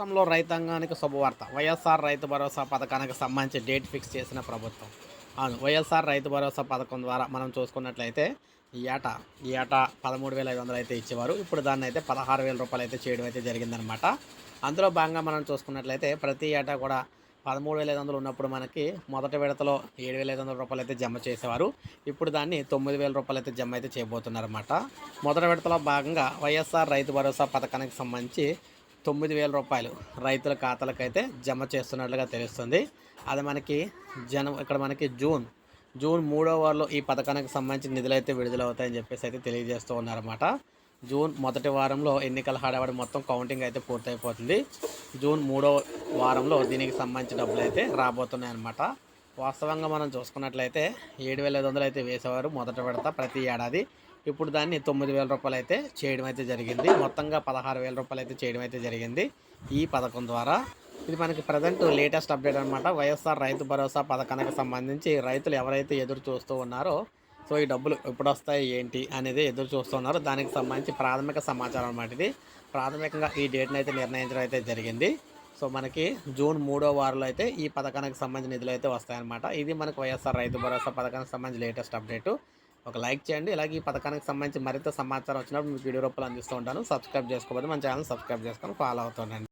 రాష్ట్రంలో రైతాంగానికి శుభవార్త. వైఎస్ఆర్ రైతు భరోసా పథకానికి సంబంధించి డేట్ ఫిక్స్ చేసిన ప్రభుత్వం. అవును వైఎస్ఆర్ రైతు భరోసా పథకం ద్వారా మనం చూసుకున్నట్లయితే ఈ ఏటా ఈ ఏటా పదమూడు వేల ఐదు వందలు అయితే ఇచ్చేవారు. ఇప్పుడు దాన్ని అయితే పదహారు వేల రూపాయలు అయితే చేయడం అయితే జరిగిందనమాట అందులో భాగంగా మనం చూసుకున్నట్లయితే ప్రతి ఏటా కూడా పదమూడు వేల ఐదు వందలు ఉన్నప్పుడు మనకి మొదటి విడతలో ఏడు వేల ఐదు వందల రూపాయలు అయితే జమ చేసేవారు. ఇప్పుడు దాన్ని తొమ్మిది వేల రూపాయలు అయితే జమ అయితే చేయబోతున్నారన్నమాట. మొదటి విడతలో భాగంగా వైఎస్ఆర్ రైతు భరోసా పథకానికి సంబంధించి తొమ్మిది వేల రూపాయలు రైతుల ఖాతాలకైతే జమ చేస్తున్నట్లుగా తెలుస్తుంది. అది మనకి జనం ఇక్కడ మనకి జూన్ జూన్ మూడో వారంలో ఈ పథకానికి సంబంధించిన నిధులు అయితే విడుదలవుతాయని చెప్పేసి అయితే తెలియజేస్తూ ఉన్నారన్నమాట. జూన్ మొదటి వారంలో ఎన్నికల హడావడి మొత్తం కౌంటింగ్ అయితే పూర్తయిపోతుంది. జూన్ మూడో వారంలో దీనికి సంబంధించిన డబ్బులు అయితే రాబోతున్నాయి అన్నమాట వాస్తవంగా మనం చూసుకున్నట్లయితే ఏడు వేల ఐదు వందలు అయితే వేసేవారు మొదట విడత ప్రతి ఏడాది. ఇప్పుడు దాన్ని తొమ్మిది వేల రూపాయలు అయితే చేయడం అయితే జరిగింది. మొత్తంగా పదహారు వేల రూపాయలు అయితే చేయడం అయితే జరిగింది. ఈ పథకం ద్వారా ఇది మనకి ప్రజెంట్ లేటెస్ట్ అప్డేట్ అనమాట వైఎస్ఆర్ రైతు భరోసా పథకానికి సంబంధించి రైతులు ఎవరైతే ఎదురు చూస్తూ ఉన్నారో సో ఈ డబ్బులు ఎప్పుడు వస్తాయి ఏంటి అనేది ఎదురు చూస్తున్నారు దానికి సంబంధించి ప్రాథమిక సమాచారం అన్నమాట ఇది. ప్రాథమికంగా ఈ డేట్ని అయితే నిర్ణయించడం అయితే జరిగింది. సో మనకి జూన్ మూడో వారంలో అయితే ఈ పథకానికి సంబంధించిన నిధులు అయితే వస్తాయన్నమాట. ఇది మనకు వైఎస్ఆర్ రైతు భరోసా పథకానికి సంబంధించి లేటెస్ట్ అప్డేట్ ఒక లైక్ చేయండి. అలాగే ఈ పథకానికి సంబంధించి మరింత సమాచారం వచ్చినప్పుడు మీకు వీడియో రూపాయలు అందిస్తూ ఉంటాను. సబ్స్క్రైబ్ చేసుకోకపోతే మన ఛానల్ సబ్స్క్రైబ్ చేసుకొని ఫాలో అవుతుండండి